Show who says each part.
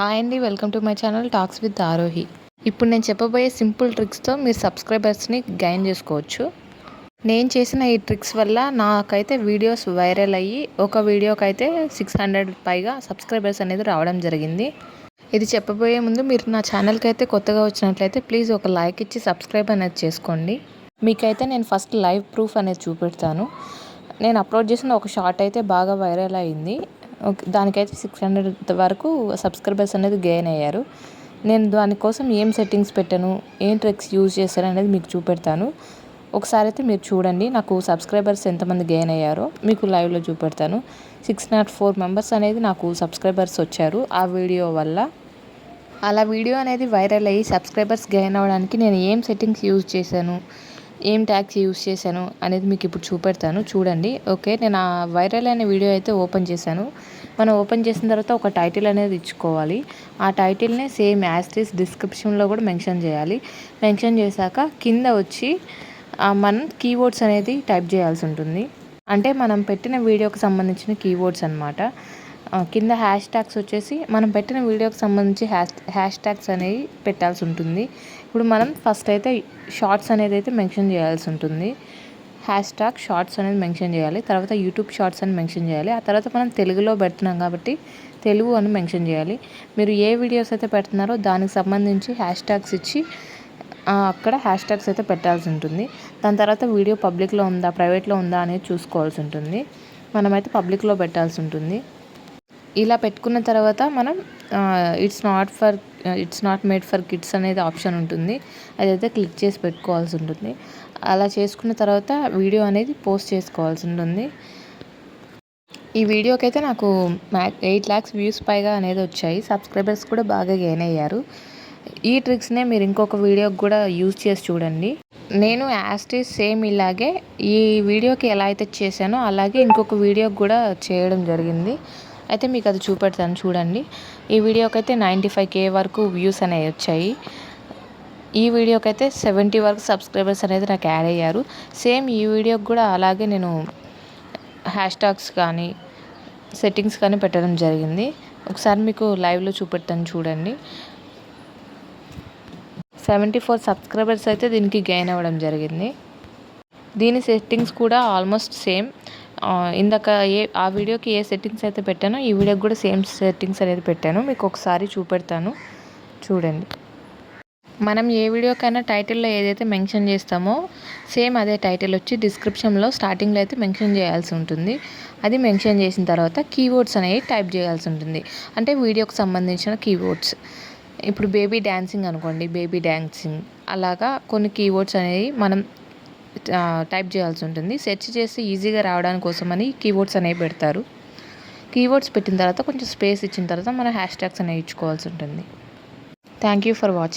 Speaker 1: Hi అండి welcome to my channel talks with Arohi. ఇప్పుడు నేను చెప్పబోయే సింపుల్ ట్రిక్స్తో మీరు సబ్స్క్రైబర్స్ని గైన్ చేసుకోవచ్చు. నేను చేసిన ఈ ట్రిక్స్ వల్ల నాకైతే వీడియోస్ వైరల్ అయ్యి ఒక వీడియోకి అయితే సిక్స్ హండ్రెడ్ పైగా సబ్స్క్రైబర్స్ అనేది రావడం జరిగింది. ఇది చెప్పబోయే ముందు మీరు నా ఛానల్కి అయితే కొత్తగా వచ్చినట్లయితే ప్లీజ్ ఒక లైక్ ఇచ్చి సబ్స్క్రైబ్ అనేది చేసుకోండి. మీకైతే నేను ఫస్ట్ లైవ్ ప్రూఫ్ అనేది చూపెడతాను. నేను అప్లోడ్ చేసిన ఒక షార్ట్ అయితే బాగా వైరల్ అయింది. దానికైతే సిక్స్ హండ్రెడ్ వరకు సబ్స్క్రైబర్స్ అనేది గెయిన్ అయ్యారు. నేను దానికోసం ఏం సెట్టింగ్స్ పెట్టాను ఏం ట్రిక్స్ యూజ్ చేశాను అనేది మీకు చూపెడతాను. ఒకసారి అయితే మీరు చూడండి నాకు సబ్స్క్రైబర్స్ ఎంతమంది గెయిన్ అయ్యారో మీకు లైవ్లో చూపెడతాను. సిక్స్ నాట్ ఫోర్ మెంబర్స్ అనేది నాకు సబ్స్క్రైబర్స్ వచ్చారు. ఆ వీడియో వల్ల అలా వీడియో అనేది వైరల్ అయ్యి సబ్స్క్రైబర్స్ గెయిన్ అవ్వడానికి నేను ఏం సెట్టింగ్స్ యూజ్ చేశాను ఏం ట్యాగ్స్ యూస్ చేశాను అనేది మీకు ఇప్పుడు చూపెడతాను చూడండి. ఓకే నేను ఆ వైరల్ అయిన వీడియో అయితే ఓపెన్ చేశాను. మనం ఓపెన్ చేసిన తర్వాత ఒక టైటిల్ అనేది ఇచ్చుకోవాలి. ఆ టైటిల్ని సేమ్ యాస్టీస్ డిస్క్రిప్షన్లో కూడా మెన్షన్ చేయాలి. మెన్షన్ చేశాక కింద వచ్చి మనం కీవర్డ్స్ అనేది టైప్ చేయాల్సి ఉంటుంది. అంటే మనం పెట్టిన వీడియోకి సంబంధించిన కీవర్డ్స్ అనమాట కింద హ్యాష్ ట్యాగ్స్ వచ్చేసి మనం పెట్టిన వీడియోకి సంబంధించి హ్యాష్ హ్యాష్ ట్యాగ్స్ అనేవి పెట్టాల్సి ఉంటుంది. ఇప్పుడు మనం ఫస్ట్ అయితే షార్ట్స్ అనేది అయితే మెన్షన్ చేయాల్సి ఉంటుంది. హ్యాష్ ట్యాగ్ షార్ట్స్ అనేది మెన్షన్ చేయాలి. తర్వాత యూట్యూబ్ షార్ట్స్ అని మెన్షన్ చేయాలి. ఆ తర్వాత మనం తెలుగులో పెడుతున్నాం కాబట్టి తెలుగు అని మెన్షన్ చేయాలి. మీరు ఏ వీడియోస్ అయితే పెడుతున్నారో దానికి సంబంధించి హ్యాష్ ట్యాగ్స్ ఇచ్చి అక్కడ హ్యాష్ ట్యాగ్స్ అయితే పెట్టాల్సి ఉంటుంది. దాని తర్వాత వీడియో పబ్లిక్లో ఉందా ప్రైవేట్లో ఉందా అనేది చూసుకోవాల్సి ఉంటుంది. మనమైతే పబ్లిక్లో పెట్టాల్సి ఉంటుంది. ఇలా పెట్టుకున్న తర్వాత మనం it's not for it's not made for kids అనేది ఆప్షన్ ఉంటుంది. అదైతే క్లిక్ చేసి పెట్టుకోవాల్సి ఉంటుంది. అలా చేసుకున్న తర్వాత వీడియో అనేది పోస్ట్ చేసుకోవాల్సి ఉంటుంది. ఈ వీడియోకి అయితే నాకు మ్యా ఎయిట్ ల్యాక్స్ వ్యూస్ పైగా అనేది వచ్చాయి. సబ్స్క్రైబర్స్ కూడా బాగా గెయిన్ అయ్యారు. ఈ ట్రిక్స్నే మీరు ఇంకొక వీడియోకి కూడా యూజ్ చేసి చూడండి. నేను యాస్టీస్ సేమ్ ఇలాగే ఈ వీడియోకి ఎలా అయితే చేశానో అలాగే ఇంకొక వీడియోకి కూడా చేయడం జరిగింది. అయితే మీకు అది చూపెడతాను చూడండి. ఈ వీడియోకి అయితే నైంటీ ఫైవ్ కే వరకు వ్యూస్ అనేవి వచ్చాయి. ఈ వీడియోకి అయితే సెవెంటీ వరకు సబ్స్క్రైబర్స్ అనేది నాకు యాడ్ అయ్యారు. సేమ్ ఈ వీడియోకి కూడా అలాగే నేను హ్యాష్ ట్యాగ్స్ కానీ సెట్టింగ్స్ కానీ పెట్టడం జరిగింది. ఒకసారి మీకు లైవ్లో చూపెడతాను చూడండి. సెవెంటీ ఫోర్ సబ్స్క్రైబర్స్ అయితే దీనికి గెయిన్ అవ్వడం జరిగింది. దీని సెట్టింగ్స్ కూడా ఆల్మోస్ట్ సేమ్. ఇందాక ఏ ఆ వీడియోకి ఏ సెట్టింగ్స్ అయితే పెట్టానో ఈ వీడియోకి కూడా సేమ్ సెట్టింగ్స్ అనేది పెట్టాను. మీకు ఒకసారి చూపెడతాను. చూడండి. మనం ఏ వీడియోకైనా టైటిల్లో ఏదైతే మెన్షన్ చేస్తామో సేమ్ అదే టైటిల్ వచ్చి డిస్క్రిప్షన్లో స్టార్టింగ్లో అయితే మెన్షన్ చేయాల్సి ఉంటుంది. అది మెన్షన్ చేసిన తర్వాత కీవర్డ్స్ అనేవి టైప్ చేయాల్సి ఉంటుంది. అంటే వీడియోకి సంబంధించిన కీవర్డ్స్ ఇప్పుడు బేబీ డ్యాన్సింగ్ అనుకోండి బేబీ డ్యాన్సింగ్ అలాగా కొన్ని కీవర్డ్స్ అనేవి మనం టైప్ చేయాల్సి ఉంటుంది. సెర్చ్ చేసి ఈజీగా రావడానికి కోసమని కీవర్డ్స్ అనేవి పెడతారు. కీవర్డ్స్ పెట్టిన తర్వాత కొంచెం స్పేస్ ఇచ్చిన తర్వాత మనం హ్యాష్ ట్యాగ్స్ అనేవి ఇచ్చుకోవాల్సి ఉంటుంది. Thank you for watching